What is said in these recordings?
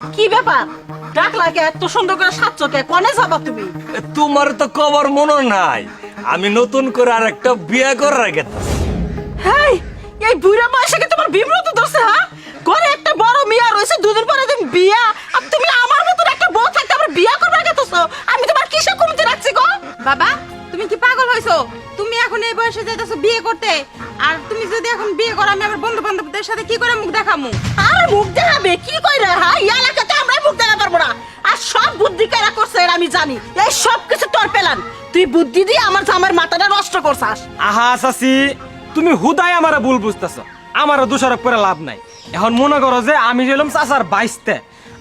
কি ব্যাপার? ডাকলা কে? এত সুন্দর করে কনে যাবা তুমি? তোমার তো কবর মনে নাই। আমি নতুন করে আর একটা বিয়ে করার আগে হেই এই বুড়া বয়সে তোমার বিব্রত ধরছে হ্যাঁ ঘরে একটা বড় মিয়া রয়েছে দুদিন পরে তুমি বিয়া। আর তুমি আমার মতন একটা বউ থাকতে আবার বিয়া করবে গেতেছো আমি তোমার কিসে কমতে রাখছি গো? বাবা তুমি কি পাগল হইছো? তুমি এখন এই বয়সে যাইতেছো বিয়ে করতে? আর তুমি যদি এখন বিয়ে করো আমি আমার বন্ধু বান্ধবদের সাথে কি করে মুখ দেখামু? আরে মুখ দেখাবে? কি কইরা? হ্যাঁ এই এলাকাতে আমরা মুখ দেখা পারব না। আর সব বুদ্ধি কেরা করছে এর আমি জানি। এই সব কিছু তোর পেলাম। তুই বুদ্ধি দিয়ে আমার জামার মাথাটা নষ্ট করছাস। আহা চাচি তুমি হুদাই আমারে ভুল বুঝতেছ। আমারও দোষারোপ করে লাভ নাই। এখন মনে করো যে আমি যেলাম চাচার বাইশতে।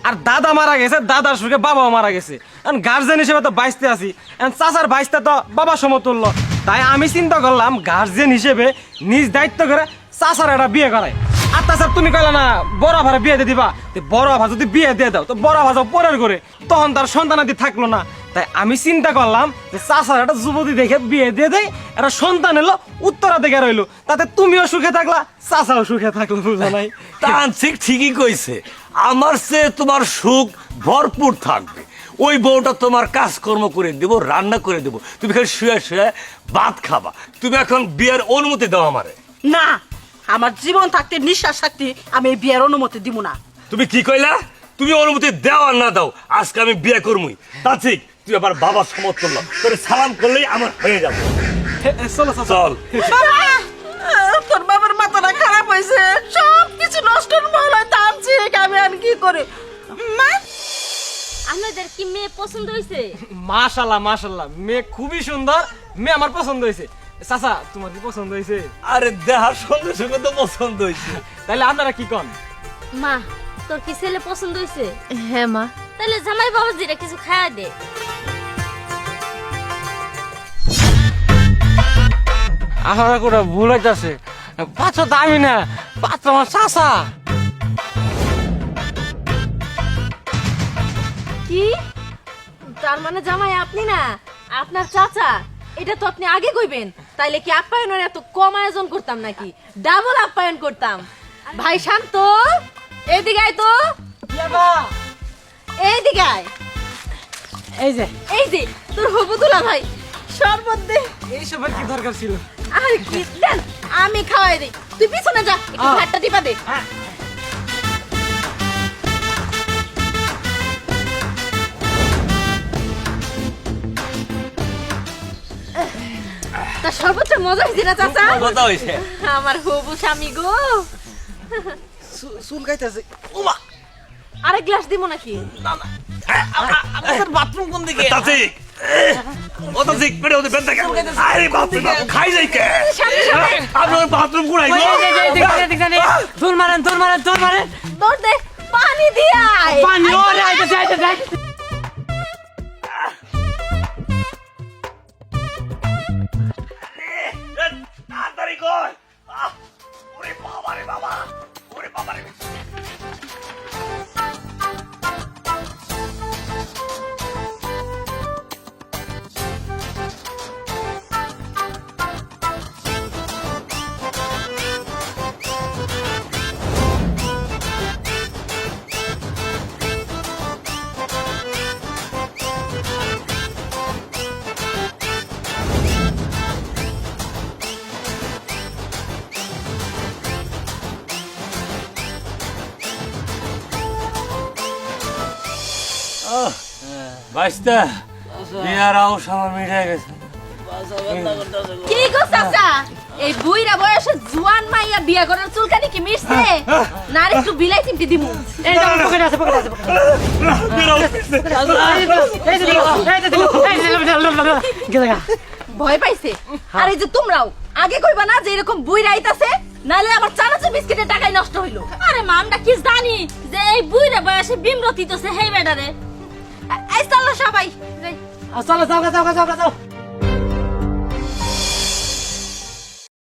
আর দাদা মারা গেছে দাদার সুখে বাবাও মারা গেছে। এখন গার্জেন হিসেবে তো বাইশতে আছি। এখন চাচার বাইশতে তো বাবা সমতুল্য। তাই আমি চিন্তা করলাম গার্জেন হিসেবে নিজ দায়িত্ব করে চাচার একটা বিয়ে করাই। আর তাছাড়া তুমি কইলা না, বড় ভাড়া বিয়ে দিয়ে দিবা। বড় ভাই যদি বিয়ে দিয়ে দাও, তো বড় ভাজা পরের করে তখন তার সন্তানাদি থাকল না। তাই আমি চিন্তা করলাম যে চাচার একটা যুবতী দেখে বিয়ে দিয়ে দেয় একটা সন্তান এলো, উত্তরা দেখে রইল। তাতে তুমিও সুখে থাকলা, চাচাও সুখে থাকল, বুঝা নাই? তান্ত্রিক ঠিকই কইছে। আমার সে তোমার সুখ ভরপুর থাকবে। ওই বউটা তোমার কাজকর্ম করে দেবো রান্না করে দেবো। তুমি খালি শুয়ে শুয়ে ভাত খাবা। তুমি এখন বিয়ের অনুমতি দাও আমারে। না আমার জীবন থাকতে নিঃশ্বাস থাকতে আমি এই বিয়ের অনুমতি দিব না। তুমি কি কইলা? তুমি অনুমতি দাও আর না দাও আজকে আমি বিয়ে করবই তান্ত্রিক তুই আবার বাবা সমর্থন নাও তোর সালাম করলেই আমার হয়ে যাবে। চলো চল। তোর বাবার মাথাটা খারাপ হয়েছে। সব কিছু নষ্ট মহলায় টানছি আমি আর কি করে? মা আপনাদের কি মেয়ে পছন্দ হয়েছে মাশাল্লাহ মাশাল্লাহ মেয়ে খুবই সুন্দর মেয়ে আমার পছন্দ হয়েছে চাচা তোমার কি পছন্দ হয়েছে আরে দেহার সঙ্গে সঙ্গে তো পছন্দ হয়েছে তাহলে আপনারা কি কন? মা তোর কি ছেলে পছন্দ হয়েছে হ্যাঁ মা। তাহলে জামাই বাবা জিরা কিছু খাওয়া দে। আমার কোনো ভুল হইতাছে। তো আমি না পাঁচশো আমার চাচা। কি? তার মানে জামাই আপনি না? আপনার চাচা। এটা তো আপনি আগে কইবেন। তাইলে কি আপ্যায়নের এত কম আয়োজন করতাম নাকি? ডাবল আপ্যায়ন করতাম। ভাই শান্ত। এদিকে আয় তো। এইদিকে আয়। এই যে। এই যে তোর হবু দুলা ভাই। শরবত দে এইসবের কি দরকার ছিল? আর কি দেন? আমি খাওয়াই দিই। তুই পিছনে যা একটু। ভাতটা টিপা দে। সর্বোচ্চ মজা হয়েছে না চাচা? কথা হয়েছে। আমার হবু স্বামী গো। চুল গাইতেছে আরেক গ্লাস দিব নাকি? আমাদের বাথরুম কোন দিকে? তান্ত্রিক ও ওদের আরে বাথরুম খাই যাই কে? আপনার বাথরুম কোনায় গো চুল মারেন চুল মারেন চুল মারেন। দে পানি দিয়ে পানি ওরে আইতেছে আইতেছে বাইস্তা বিয়ার আউস আমার মিটে গেছে কি গো চাচা এই বুইরা বয়সে জুয়ান মাইয়া বিয়া করার চুলকানি কি মিশছে না রে একটু বিলাই চিমটি দিমু এই যে পকেটে আছে পকেটে আছে ভয় পাইছে আর এই যে তোমরাও আগে কইবা না যে এরকম বুইরা আইতাছে নালে আমার চানাচুর বিস্কিটের টাকাই নষ্ট হইল আরে মা আমরা কি জানি যে এই বুইরা বয়সে বিমরতি তো সে হেই বেডারে এই চলো সবাই যাই। চলো চলো চলো চলো চলো